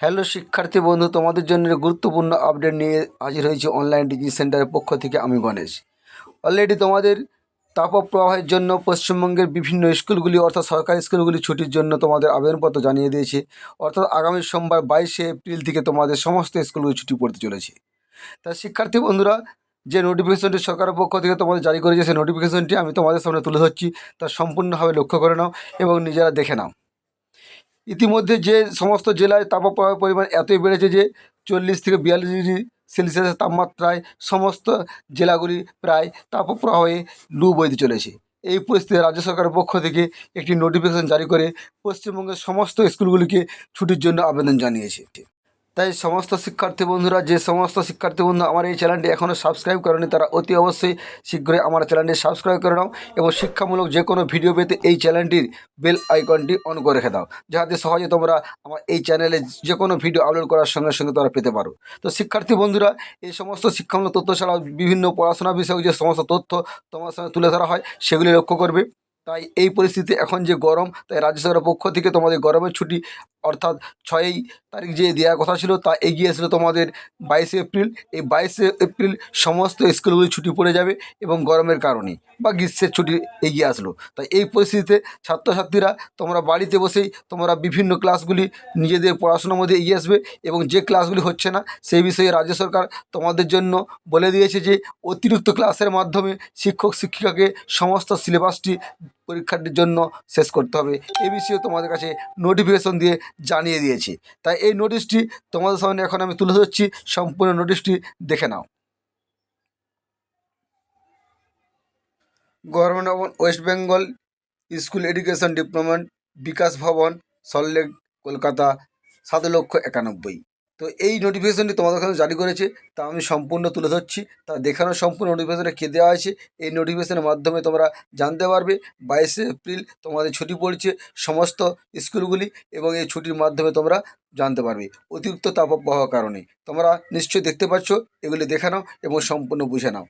Hello শিক্ষার্থী বন্ধু, তোমাদের জন্য গুরুত্বপূর্ণ আপডেট নিয়ে হাজির হয়েছি অনলাইন ডিগ্রি সেন্টারের পক্ষ থেকে আমি গণেশ। অলরেডি তোমাদের তাপপ্রবাহের জন্য পশ্চিমবঙ্গের বিভিন্ন স্কুলগুলি, অর্থাৎ সরকারি স্কুলগুলি ছুটির জন্য তোমাদের আবেদনপত্র জানিয়ে দিয়েছে। অর্থাৎ আগামী সোমবার বাইশে এপ্রিল থেকে তোমাদের সমস্ত স্কুলগুলি ছুটি পড়তে চলেছে। তা শিক্ষার্থী বন্ধুরা, যে নোটিফিকেশনটি সরকারের পক্ষ থেকে তোমাদের জারি করেছে, সেই নোটিফিকেশনটি আমি তোমাদের সামনে তুলে ধরছি। তা সম্পূর্ণভাবে লক্ষ্য করে নাও এবং নিজেরা দেখে নাও। ইতিমধ্যে যে সমস্ত জেলায় তাপপ্রবাহের পরিমাণ এতই বেড়েছে যে চল্লিশ থেকে বিয়াল্লিশ ডিগ্রি সেলসিয়াসের তাপমাত্রায় সমস্ত জেলাগুলি প্রায় তাপপ্রবাহে লু বইতে চলেছে। এই পরিস্থিতিতে রাজ্য সরকারের পক্ষ থেকে একটি নোটিফিকেশন জারি করে পশ্চিমবঙ্গের সমস্ত স্কুলগুলিকে ছুটির জন্য আবেদন জানিয়েছে। তাই সমস্ত শিক্ষার্থী বন্ধুরা, যে সমস্ত শিক্ষার্থী বন্ধু আমার এই চ্যানেলটি এখনও সাবস্ক্রাইব করেনি, তারা অতি অবশ্যই শীঘ্রই আমার চ্যানেলটি সাবস্ক্রাইব করে নাও এবং শিক্ষামূলক যে কোনো ভিডিও পেতে এই চ্যানেলটির বেল আইকনটি অন করে রেখে দাও, যাতে সহজে তোমরা আমার এই চ্যানেলে যে কোনো ভিডিও আপলোড করার সঙ্গে সঙ্গে তোমরা পেতে পারো। তো শিক্ষার্থী বন্ধুরা, এই সমস্ত শিক্ষামূলক তথ্য ছাড়াও বিভিন্ন পড়াশোনা বিষয়ক যে সমস্ত তথ্য তোমার সঙ্গে তুলে ধরা হয়, সেগুলি লক্ষ্য করবে। তাই এই পরিস্থিতি এখন যে গরম, তাই রাজ্য সরকারের পক্ষ থেকে তোমাদের গরমের ছুটি, অর্থাৎ ছয়ই তারিখ যে দেওয়ার কথা ছিল, তা এগিয়ে এসেছিল তোমাদের বাইশে এপ্রিল। এই বাইশে এপ্রিল সমস্ত স্কুলগুলি ছুটি পড়ে যাবে এবং গরমের কারণে বা গ্রীষ্মের ছুটি এগিয়ে আসলো। তাই এই পরিস্থিতিতে ছাত্রছাত্রীরা, তোমরা বাড়িতে বসেই তোমরা বিভিন্ন ক্লাসগুলি নিজেদের পড়াশোনার মধ্যে এগিয়ে আসবে এবং যে ক্লাসগুলি হচ্ছে না, সেই বিষয়ে রাজ্য সরকার তোমাদের জন্য বলে দিয়েছে যে, অতিরিক্ত ক্লাসের মাধ্যমে শিক্ষক, শিক্ষিকাকে সমস্ত সিলেবাসটি পরীক্ষাটির জন্য শেষ করতে হবে। এ বিষয়ে তোমাদের কাছে নোটিফিকেশন দিয়ে জানিয়ে দিয়েছি। তাই এই নোটিশটি তোমাদের সামনে এখন আমি তুলে ধরছি। সম্পূর্ণ নোটিশটি দেখে নাও। Government of West Bengal school education department Bikash Bhavan Salt Lake Kolkata, সাত লক্ষ একানব্বই। তো এই নোটিফিকেশনটি তোমাদের কাছে জারি করেছে, তা আমি সম্পূর্ণ তুলে ধরছি। তা দেখানো সম্পূর্ণ নোটিফিকেশনে কে দেওয়া আছে, এই নোটিফিকেশনের মাধ্যমে তোমরা জানতে পারবে, বাইশে এপ্রিল তোমাদের ছুটি পড়ছে সমস্ত স্কুলগুলি এবং এই ছুটির মাধ্যমে তোমরা জানতে পারবে, অতিরিক্ত তাপপ্রবাহর কারণে। তোমরা নিশ্চয়ই দেখতে পাচ্ছ, এগুলি দেখে নাও এবং সম্পূর্ণ বুঝে নাও।